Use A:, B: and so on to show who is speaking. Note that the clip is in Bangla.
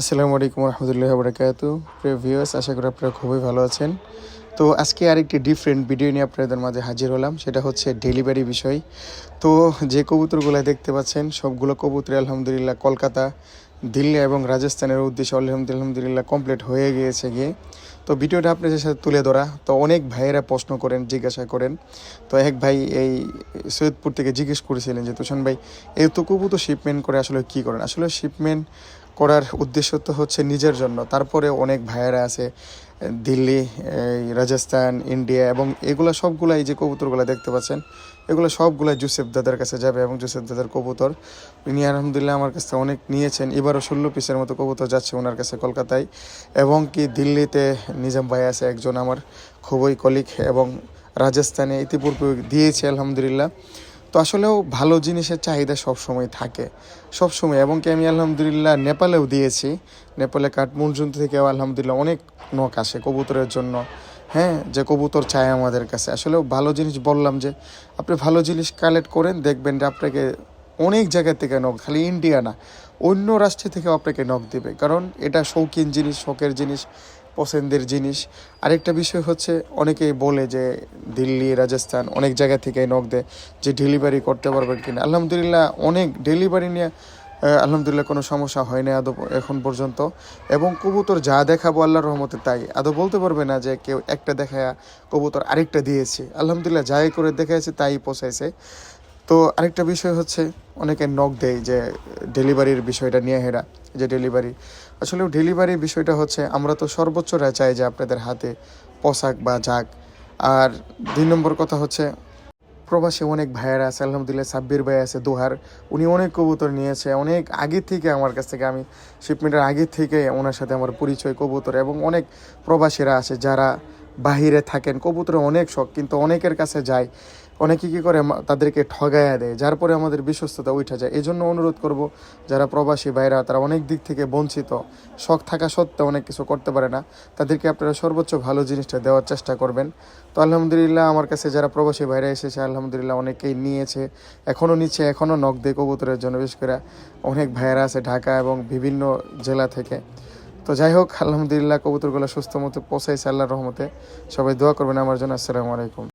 A: আসসালামু আলাইকুম রহমতুল্লাহ বরকাত প্রিয় আশা করি আপনারা খুবই ভালো আছেন। তো আজকে আরেকটি ডিফারেন্ট ভিডিও নিয়ে আপনাদের মাঝে হাজির হলাম, সেটা হচ্ছে ডেলিভারি বিষয়। তো যে কবুতরগুলো দেখতে পাচ্ছেন, সবগুলো কবুতর আলহামদুলিল্লাহ কলকাতা, দিল্লি এবং রাজস্থানের উদ্দেশ্যে আলহামদুলিল্লাহ কমপ্লিট হয়ে গিয়েছে গিয়ে। তো ভিডিওটা আপনাদের সাথে তুলে ধরা। তো অনেক ভাইয়েরা প্রশ্ন করেন, জিজ্ঞাসা করেন। তো এক ভাই এই সৈয়দপুর থেকে জিজ্ঞেস করেছিলেন যে, তুষান ভাই এই তো কবুতর শিপমেন্ট করে আসলে কি করেন? আসলে শিপমেন্ট করার উদ্দেশ্য তো হচ্ছে নিজের জন্য। তারপরে অনেক ভাইয়েরা আছে, দিল্লি রাজস্থান, ইন্ডিয়া এবং এগুলো সবগুলো এই যে কবুতরগুলো দেখতে পাচ্ছেন, এগুলো সবগুলো জুসেফ দাদার কাছে যাবে এবং জুসেফ দাদার কবুতর উনি আলহামদুলিল্লাহ আমার কাছে অনেক নিয়েছেন। এবারও ষোলো পিসের মতো কবুতর যাচ্ছে ওনার কাছে কলকাতায় এবং কি দিল্লিতে নিজাম ভাই আছে একজন আমার, খুবই কলিক এবং রাজস্থানে ইতিপূর্বে দিয়েছে আলহামদুলিল্লাহ। তো আসলেও ভালো জিনিসের চাহিদা সবসময় থাকে। সবসময়, এবং কি আমি আলহামদুলিল্লাহ নেপালেও দিয়েছি। নেপালে কাঠমুন্ডুন থেকেও আলহামদুলিল্লাহ অনেক নখ আসে কবুতরের জন্য। হ্যাঁ যে কবুতর চায় আমাদের কাছে। আসলেও ভালো জিনিস বললাম যে, আপনি ভালো জিনিস কালেক্ট করেন, দেখবেন যে আপনাকে অনেক জায়গা থেকে নখ, খালি ইন্ডিয়া না, অন্য রাষ্ট্র থেকেও আপনাকে নখ দিবে। কারণ এটা শৌখিন জিনিস, শখের জিনিস। পছন্দের জিনিস। আরেকটা বিষয় হচ্ছে, অনেকেই বলে যে দিল্লি, রাজস্থান অনেক জায়গা থেকে নখ দেয় যে ডেলিভারি করতে পারবেন কিনা। আলহামদুলিল্লাহ, অনেক ডেলিভারি নিয়ে আলহামদুলিল্লাহ কোনো সমস্যা হয় না আদৌ এখন পর্যন্ত। এবং কবুতর যা দেখাবো আল্লাহর রহমতে তাই। আদৌ বলতে পারবে না যে কেউ একটা দেখায় কবুতর আরেকটা দিয়েছে। আলহামদুলিল্লাহ, যাই করে দেখাইছে তাই পোষাইছে তো আরেকটা বিষয় হচ্ছে, অনেকে নক দেয় যে ডেলিভারির বিষয়টা নিয়ে হেরা, যে ডেলিভারি আসলে ডেলিভারির বিষয়টা হচ্ছে, আমরা তো সর্বোচ্চটা চাই যে আপনাদের হাতে পোশাক বা যাক আর দুই নম্বর কথা হচ্ছে, প্রবাসী অনেক ভাইয়েরা আছে, আলহামদুলিল্লাহ, সাব্বির ভাই আছে, দোহার। উনি অনেক কবুতর নিয়েছে, অনেক আগে থেকে আমার কাছ থেকে আমি শিপমেন্টের আগে থেকে ওনার সাথে আমার পরিচয় কবুতর এবং অনেক প্রবাসীরা আছে যারা বাহিরে থাকেন। কবুতরে অনেক শখ, কিন্তু অনেকের কাছে যায়, অনেকে কী করে তাদেরকে ঠগায়া দেয়, যার পরে আমাদের বিশ্বস্ততা উঠে যায়। এই জন্য অনুরোধ করব, যারা প্রবাসী ভাইরা তারা অনেক দিক থেকে বঞ্চিত, শখ থাকা সত্ত্বেও অনেক কিছু করতে পারে না। তাদেরকে আপনারা সর্বোচ্চ ভালো জিনিসটা দেওয়ার চেষ্টা করবেন। তো আলহামদুলিল্লাহ, আমার কাছে যারা প্রবাসী ভাইরা এসেছে, আলহামদুলিল্লাহ অনেকেই নিয়েছে এখনও নিচ্ছে এখনও নখ দেয় কবুতরের জন্য। বিশেষ করে অনেক ভাইয়েরা আছে ঢাকা এবং বিভিন্ন জেলা থেকে। তো যাই হোক, আলহামদুলিল্লাহ, কবুতরগুলো সুস্থ মতো পৌঁছাইছে, আল্লাহর রহমতে। সবাই দোয়া করবেন, আমার জন্য। আসসালামু আলাইকুম।